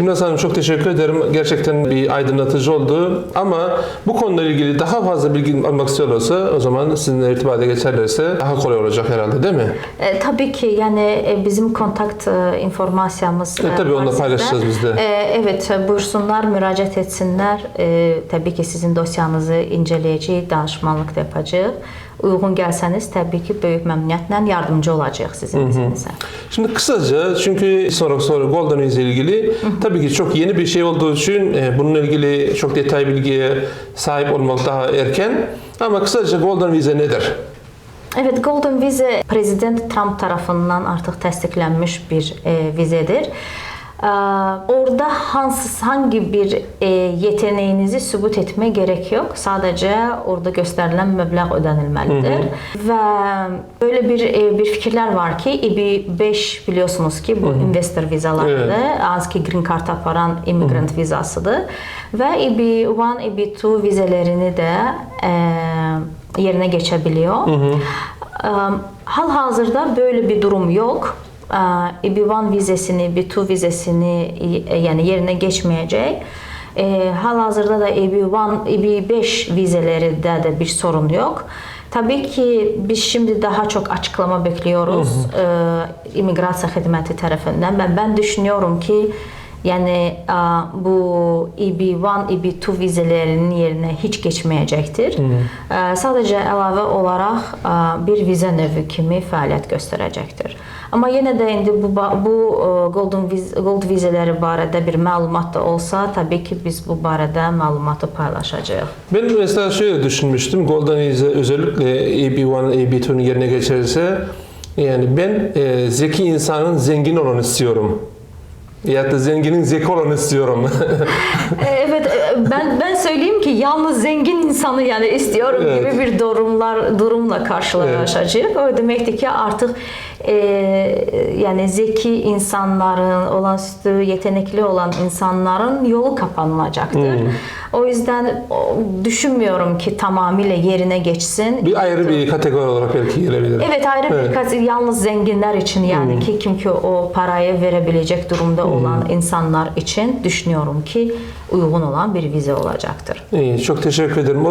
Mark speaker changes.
Speaker 1: Timnaz Hanım çok teşekkür ederim. Gerçekten bir aydınlatıcı oldu. Ama bu konuyla ilgili daha fazla bilgi almak istiyorlarsa o zaman sizinle irtibata geçerlerse daha kolay olacak herhalde değil mi?
Speaker 2: E, tabii ki yani e, bizim kontakt e, informasiyamız
Speaker 1: E, tabii
Speaker 2: var
Speaker 1: onu da paylaşacağız biz de.
Speaker 2: E, evet e, buyursunlar, müracaat etsinler. E, tabii ki sizin dosyanızı inceleyeceğiz, danışmanlık da yapacağız. Uyğun gəlsəniz təbii ki böyük məmnuniyyətlə yardımcı olacağıq sizin bizimizə.
Speaker 1: Şimdi kısaca çünkü sonraki soru Golden ile ilgili tabii ki çok yeni bir şey olduğu için e, bununla ilgili çok detay bilgiye sahip olmak daha erken. Ama kısaca Golden Visa nedir?
Speaker 2: Evet, Golden Visa Prezident Trump tarafından artıq təsdiqlənmiş bir e, vizedir. E, orada hansı hangi bir e, yeteneğinizi sübut etme gerek yok. Sadece orada gösterilen meblağ ödenilmelidir. Ve böyle bir e, bir fikirler var ki EB5 biliyorsunuz ki bu investor vizalarıdır.
Speaker 1: Evet.
Speaker 2: Az ki green card aparan immigrant vizasıdır. Ve EB1, EB2 vizelerini de e, yerine geçebiliyor. Hal-hazırda böyle bir durum yok. Ee, EB1 vizesini, EB2 vizesini e, yani yerine geçmeyecek. Ee, Hal-hazırda da EB1, EB5 vizeleri de bir sorun yok. Tabii ki biz şimdi daha çok açıklama bekliyoruz e, imigrasiya hizmeti tarafından. Ben ben düşünüyorum ki yani a, bu E EB1, EB2 vizelerinin yerine hiç geçmeyecektir. E, Sadece əlavə olaraq a, bir vize növü kimi fəaliyyət göstərəcəkdir. Amma yenə də indi bu bu e, golden viz, gold vizeləri barədə bir məlumat da olsa, təbii ki biz bu barədə məlumatı paylaşacağıq.
Speaker 1: Ben mesela şöyle düşünmüştüm. Golden Visa özellikle EB1, EB2'nun yerine geçerse yani ben e, zeki insanın zengin olanı istiyorum. Ya da zenginin zeki olanı istiyorum.
Speaker 2: E, Evet, e, ben ben söyleyeyim ki yalnız zengin insanı yani istiyorum
Speaker 1: Evet.
Speaker 2: gibi bir durumlar durumla karşılaşacağız. O demektir ki artık e, yani zeki insanların, olağanüstü yetenekli olan insanların yolu kapanılacaktır. O yüzden düşünmüyorum ki tamamıyla yerine geçsin.
Speaker 1: bir ayrı bir kategori olarak belki gelebilir.
Speaker 2: Evet ayrı
Speaker 1: Evet.
Speaker 2: birkaç yalnız zenginler için yani ki kim ki o parayı verebilecek durumda olan insanlar için düşünüyorum ki uygun olan bir vize olacaktır.
Speaker 1: İyi, çok teşekkür ederim. O